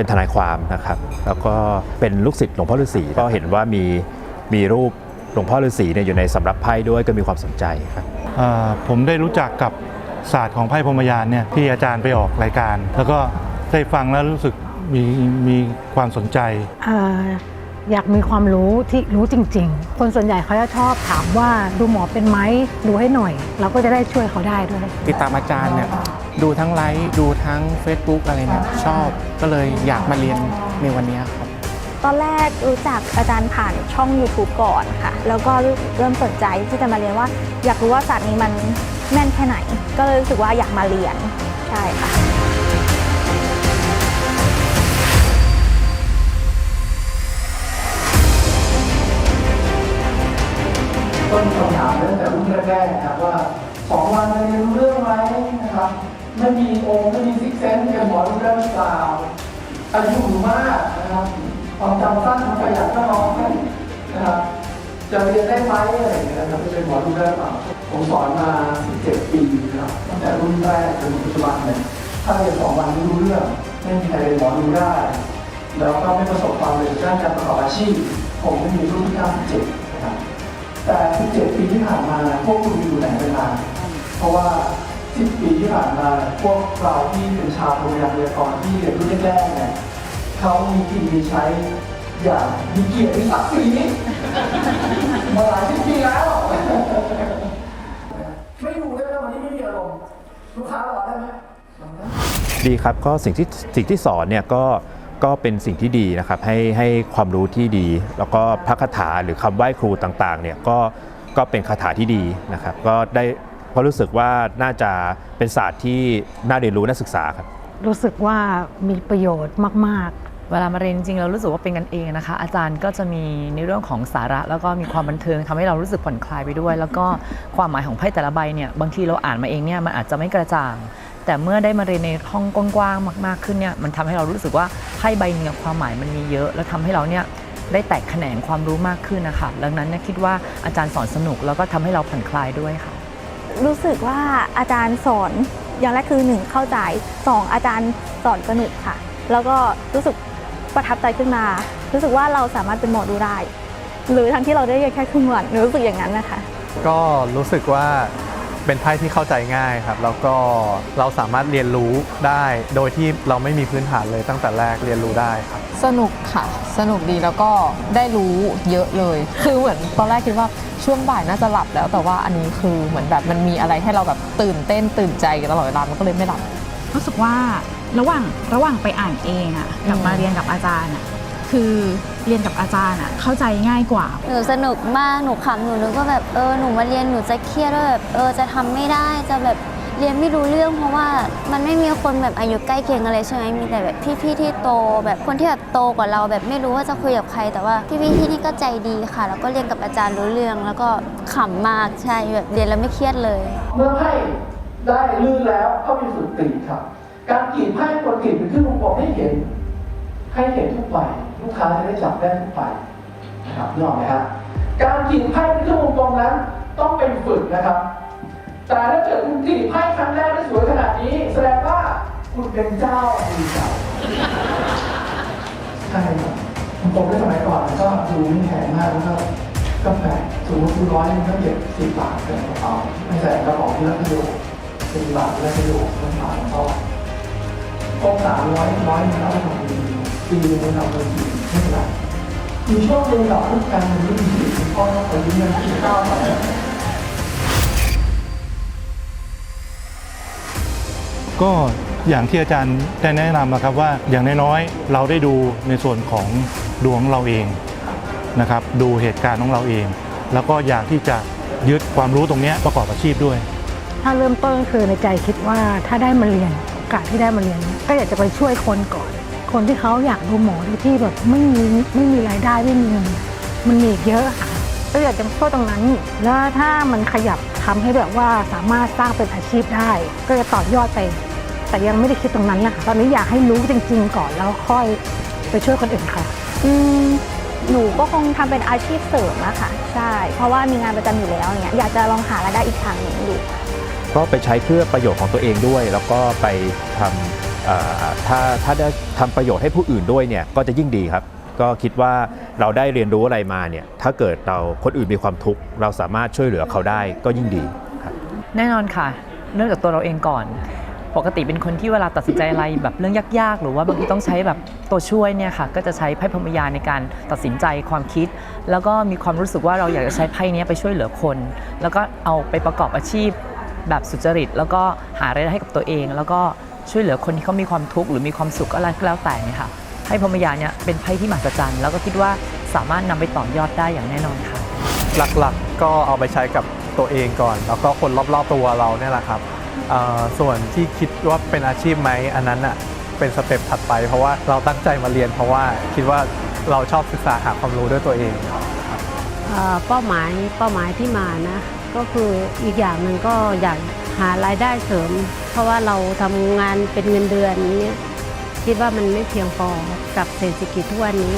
เป็นทนายความนะครับ แล้วก็เป็นลูกศิษย์หลวงพ่อฤาษีก็เห็นว่ามีมีรูปหลวงพ่อฤาษีเนี่ยอยู่ในสำรับไพ่ด้วยก็มีความสนใจครับอ่าผมได้รู้จักกับศาสตร์ของไพ่พรหมยานเนี่ยที่อาจารย์ไปออกรายการ แล้วก็ได้ฟังแล้วรู้สึกมีมีความสนใจเอ่ออยากมีความรู้ที่รู้จริง ๆ คนส่วนใหญ่เขาจะชอบถามว่าดูหมอเป็นไหมดูให้หน่อย เราก็จะได้ช่วยเขาได้ด้วย ติดตามอาจารย์เนี่ย ดูทั้งไลฟ์ดูทั้ง Facebook อะไรเนี่ยชอบก็เลยอยากมาเรียนในวันนี้ครับ ตอนแรกรู้จักอาจารย์ผ่านช่อง YouTube ก่อนค่ะ แล้วก็เริ่มสนใจที่จะมาเรียนว่า อยากรู้ว่าศาสตร์นี้มันแม่นแค่ไหน ก็เลยรู้สึกว่าอยากมาเรียนใช่ค่ะต้นคำถามตั้งแต่รุ่นแรกๆนะครับว่าสองวันจะเรียนรู้เรื่องไหมนะครับ ไม่มีองค์ไม่มีซิกเซนจะหมอรู้เรื่องหรือเปล่าอายุมากนะครับความจำสั้นความขยันก็น้อยนะครับจะเรียนได้ไหมอะไรอย่างเงี้ยนะครับจะเป็นหมอรู้ได้หรือเปล่าผมสอนมา 17 ปีนะครับตั้งแต่รุ่นแรกจนปัจจุบันเนี่ยถ้าเรียนสองวันไม่รู้เรื่องไม่มีใครเป็นหมอรู้ได้ แล้วก็ไม่ประสบความสำเร็จด้านการประกอบอาชีพ ผมไม่มีรุ่นที่97นะครับแต่ 17 ปีที่ผ่านมาพวกคุณอยู่ไหนกันมาเพราะว่า 10 ปีที่ผ่านมาพวกเราที่เป็นชาวโรงเรียนเรียนก่อนที่เรียนรุ่นแรกๆเนี่ยเขามีกินมีใช้อย่างมีเกียรติมีศักดิ์ศรีมาหลายสิบปีแล้ว ไม่ดูได้ไหมวันนี้ไม่มีอารมณ์ลูกค้ารอได้ไหมลองได้ดีครับก็สิ่งที่สิ่งที่สอนเนี่ยก็ก็เป็นสิ่งที่ดีนะครับให้ให้ความรู้ที่ดี แล้วก็พระคาถาหรือคำไหว้ครูต่างๆเนี่ยก็ก็เป็นคาถาที่ดีนะครับ ก็ได้ ก็รู้สึกว่าน่าจะเป็นศาสตร์ที่น่าเรียนรู้น่าศึกษาครับ รู้สึกว่ามีประโยชน์มากเวลามาเรียนจริงเรารู้สึกว่าเป็นกันเองนะคะ อาจารย์ก็จะมีในเรื่องของสาระ แล้วก็มีความบันเทิงทำให้เรารู้สึกผ่อนคลายไปด้วย แล้วก็ความหมายของไพ่แต่ละใบเนี่ยบางทีเราอ่านมาเองเนี่ยมันอาจจะไม่กระจ่าง แต่เมื่อได้มาเรียนในห้องกว้างๆมาก ๆขึ้นเนี่ยมันทำให้เรารู้สึกว่าไพ่ใบหนึงความหมายมันมีเยอะ แล้วทำให้เราเนี่ยได้แตกแขนงความรู้มากขึ้นนะคะดังนั้นเนี่ยคิดว่าอาจารย์สอนสนุกแล้วก็ทำให้เราผ่อนคลายด้วยค่ะ รู้สึกว่าอาจารย์สอนอย่างแรกคือหนึ่งเข้าใจสองอาจารย์สอนสนุกค่ะ แล้วก็รู้สึกประทับใจขึ้นมา รู้สึกว่าเราสามารถเป็นหมอดูได้ หรือทั้งที่เราได้เรียนแค่ครึ่งวันหนูรู้สึกอย่างนั้นนะคะ ก็รู้สึกว่า เป็นไพ่ที่เข้าใจง่ายครับ แล้วก็เราสามารถเรียนรู้ได้ โดยที่เราไม่มีพื้นฐานเลยตั้งแต่แรกเรียนรู้ได้ครับ สนุกค่ะ สนุกดีแล้วก็ได้รู้เยอะเลย คือเหมือนตอนแรกคิดว่าช่วงบ่ายน่าจะหลับแล้วแต่ว่าอันนี้คือเหมือนแบบมันมีอะไรให้เราแบบตื่นเต้นตื่นใจตลอดเวลามันก็เลยไม่หลับ รู้สึกว่าระหว่างระหว่างไปอ่านเองอะกับมมาเรียนกับอาจารย์อะ คือเรียนกับอาจารย์อะเข้าใจง่ายกว่า หนูสนุกมาก หนูขำหนูนึกว่าแบบเออหนูมาเรียนหนูจะเครียดว่าแบบเออจะทำไม่ได้จะแบบเรียนไม่รู้เรื่องเพราะว่ามันไม่มีคนแบบอายุใกล้เคียงกันเลยใช่ไหมมีแต่แบบพี่ๆที่โต แบบคนที่แบบโตกว่าเราแบบไม่รู้ว่าจะคุยกับใคร แต่ว่าพี่ๆที่นี่ก็ใจดีค่ะ แล้วก็เรียนกับอาจารย์รู้เรื่อง แล้วก็ขำมากใช่แบบเรียนแล้วไม่เครียดเลย เมื่อไพ่ได้ลื่นแล้วเข้าไปฝึกกรีดครับ การกรีดไพ่คนกรีดเป็นเครื่องวงกลมให้เห็น ให้เห็นทุกใบลูกค้าจะได้จับได้ทุกใบนะครับนึกออกไหมฮะการกรีดไพ่เป็นเครื่องวงกลมนั้น ต้องเป็นฝึกนะครับ แต่ถ้าเกิดคุณกรีดไพ่ครั้งแรกได้สวยขนาดนี้ แสดงว่าคุณเป็นเจ้ามือเก่าใช่ครับผมในสมัยก่อนก็ดูไม่แพงมากแล้วก็ก็แปลกสมมติคุณร้อยก็เก็บสิบบาทเป็นกระเป๋าไม่ใส่กระเป๋าที่รักโยสิบบาทแล้วก็โยมันผ่านเขาครบสามร้อยร้อยหนึงแล้วก็ทำดี ปีนึงมันทำเป็นสี่ไม่เป็นไรมีช่วงหนึงเราพูดกันมันไม่ดีพ่อต้องไปยืมเงินที่ข้าวไปก็อย่างที่อาจารย์ได้แนะนำนะครับว่าอย่างน้อยๆเราได้ดูในส่วนของดวงของเราเองนะครับดูเหตุการณ์ของเราเอง แล้วก็อยากที่จะยึดความรู้ตรงนี้ประกอบอาชีพด้วย ถ้าเริ่มต้นคือในใจคิดว่าถ้าได้มาเรียนโอกาสที่ได้มาเรียน ก็อยากจะไปช่วยคนก่อน คนที่เขาอยากดูหมอโดยที่แบบไม่มีไม่มีรายได้ไม่มีเงินมันมีอีกเยอะค่ะก็อยากจะช่วยตรงนั้น แล้วถ้ามันขยับทำให้แบบว่าสามารถสร้างเป็นอาชีพได้ ก็จะต่อยอดไป แต่ยังไม่ได้คิดตรงนั้นนะคะตอนนี้อยากให้รู้จริง ๆ ก่อนแล้วค่อยไปช่วยคนอื่นค่ะ อืมหนูก็คงทำเป็นอาชีพเสริมอะค่ะใช่ เพราะว่ามีงานประจำอยู่แล้วเนี่ยอยากจะลองหารายได้อีกทางหนึ่งดูก็ไปใช้เพื่อประโยชน์ของตัวเองด้วย แล้วก็ไปทำเอ่เอ่อ ถ้าถ้าได้ทำประโยชน์ให้ผู้อื่นด้วยเนี่ยก็จะยิ่งดีครับ ก็คิดว่าเราได้เรียนรู้อะไรมาเนี่ยถ้าเกิดเราคนอื่นมีความทุกข์เราสามารถช่วยเหลือเขาได้ก็ยิ่งดีครับแน่นอนค่ะเนื่องจากตัวเราเองก่อนปกติเป็นคนที่เวลาตัดสินใจอะไรแบบเรื่องยากๆ หรือว่าบางทีต้องใช้แบบตัวช่วยเนี่ยค่ะ ก็จะใช้ไพ่พรมยานในการตัดสินใจความคิด แล้วก็มีความรู้สึกว่าเราอยากจะใช้ไพ่นี้ไปช่วยเหลือคน แล้วก็เอาไปประกอบอาชีพแบบสุจริต แล้วก็หารายได้ให้กับตัวเอง แล้วก็ ช่วยเหลือคนที่เขามีความทุกข์หรือมีความสุขอะไรก็แล้วแต่เนี่ยค่ะไพ่พรหมยานเนี่ยเป็นไพ่ที่มหัศจรรย์ แล้วก็คิดว่าสามารถนำไปต่อยอดได้อย่างแน่นอนค่ะ หลักๆก็เอาไปใช้กับตัวเองก่อน แล้วก็คนรอบๆตัวเราเนี่ยแหละครับเอ่อส่วนที่คิดว่าเป็นอาชีพไหมอันนั้นอะเป็นสเต็ปถัดไป เพราะว่าเราตั้งใจมาเรียน เพราะว่าคิดว่าเราชอบศึกษาหาความรู้ด้วยตัวเองเอ่อเป้าหมายเป้าหมายที่มานะ ก็คืออีกอย่างหนึ่งก็อยากหารายได้เสริม เพราะว่าเราทำงานเป็นเงินเดือนนี้คิดว่ามันไม่เพียงพอกับเศรษฐกิจทุกวันนี้